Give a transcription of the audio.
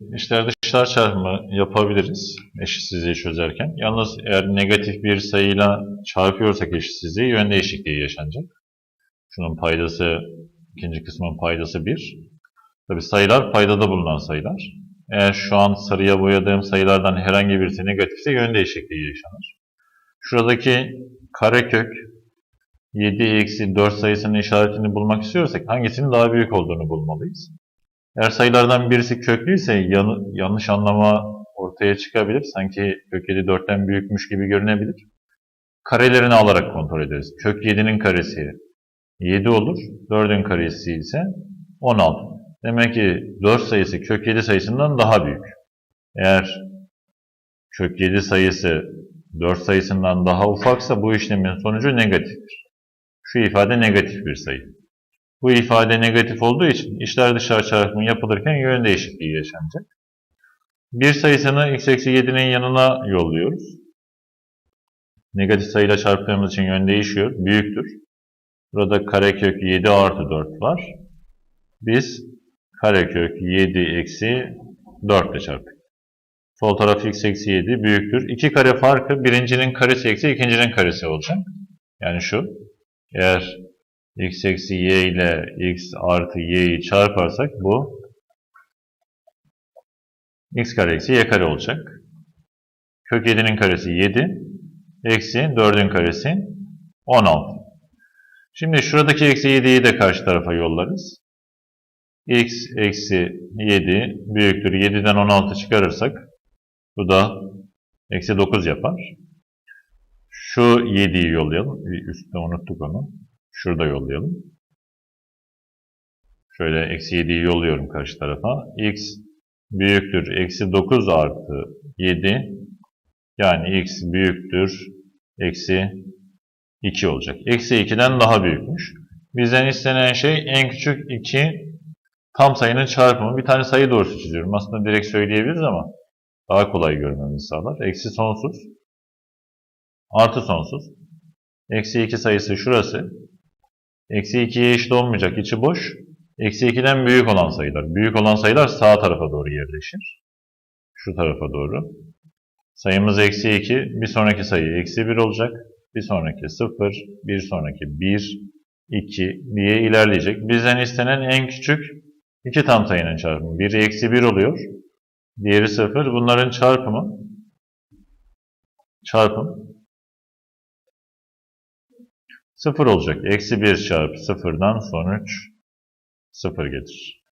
İşler dışlar çarpımı yapabiliriz eşitsizliği çözerken. Yalnız eğer negatif bir sayıyla çarpıyorsak eşitsizliği yön değişikliği yaşanacak. Şunun paydası, ikinci kısmın paydası 1. Tabi sayılar paydada bulunan sayılar. Eğer şu an sarıya boyadığım sayılardan herhangi birisi negatifse yön değişikliği yaşanır. Şuradaki karekök 7 eksi 4 sayısının işaretini bulmak istiyorsak hangisinin daha büyük olduğunu bulmalıyız. Eğer sayılardan birisi köklüyse yan- yanlış anlama ortaya çıkabilir. Sanki kök 7 4'ten büyükmüş gibi görünebilir. Karelerini alarak kontrol ederiz. Kök 7'nin karesi 7 olur. 4'ün karesi ise 16. Demek ki 4 sayısı kök 7 sayısından daha büyük. Eğer kök 7 sayısı 4 sayısından daha ufaksa bu işlemin sonucu negatiftir. Şu ifade negatif bir sayı. Bu ifade negatif olduğu için içler dışlar çarpımı yapılırken yön değişikliği yaşanacak. Bir sayısını x eksi 7'nin yanına yolluyoruz. Negatif sayıyla çarptığımız için yön değişiyor. Büyüktür. Burada karekök 7 artı 4 var. Biz karekök 7 eksi 4 ile çarptık. Sol taraf x eksi 7 büyüktür. İki kare farkı birincinin karesi eksi ikincinin karesi olacak. Yani şu. Eğer x eksi y ile x artı y'yi çarparsak bu x kare eksi y kare olacak. Kök 7'nin karesi 7. Eksi 4'ün karesi 16. Şimdi şuradaki eksi 7'yi de karşı tarafa yollarız. x eksi 7 büyüktür. 7'den 16 çıkarırsak bu da eksi 9 yapar. Şu 7'yi yollayalım. Üstte unuttuk onu. Şurada yollayalım. Şöyle eksi 7'yi yolluyorum karşı tarafa. x büyüktür. Eksi 9 artı 7 yani x büyüktür. Eksi 2 olacak. Eksi 2'den daha büyükmüş. Bizden istenen şey en küçük 2 tam sayının çarpımı. Bir tane sayı doğrusu çiziyorum. Aslında direkt söyleyebiliriz ama daha kolay görmemizi sağlar. Eksi sonsuz artı sonsuz. Eksi 2 sayısı şurası. Eksi 2'ye eşit olmayacak. içi boş. Eksi 2'den büyük olan sayılar. Büyük olan sayılar sağ tarafa doğru yerleşir. Şu tarafa doğru. Sayımız eksi 2. Bir sonraki sayı eksi 1 olacak. Bir sonraki 0. Bir sonraki 1, 2 diye ilerleyecek. Bizden istenen en küçük iki tam sayının çarpımı. Biri eksi 1 oluyor. Diğeri 0. Bunların çarpımı çarpım 0 olacak. Eksi 1 çarpı 0'dan sonuç 0 gelir.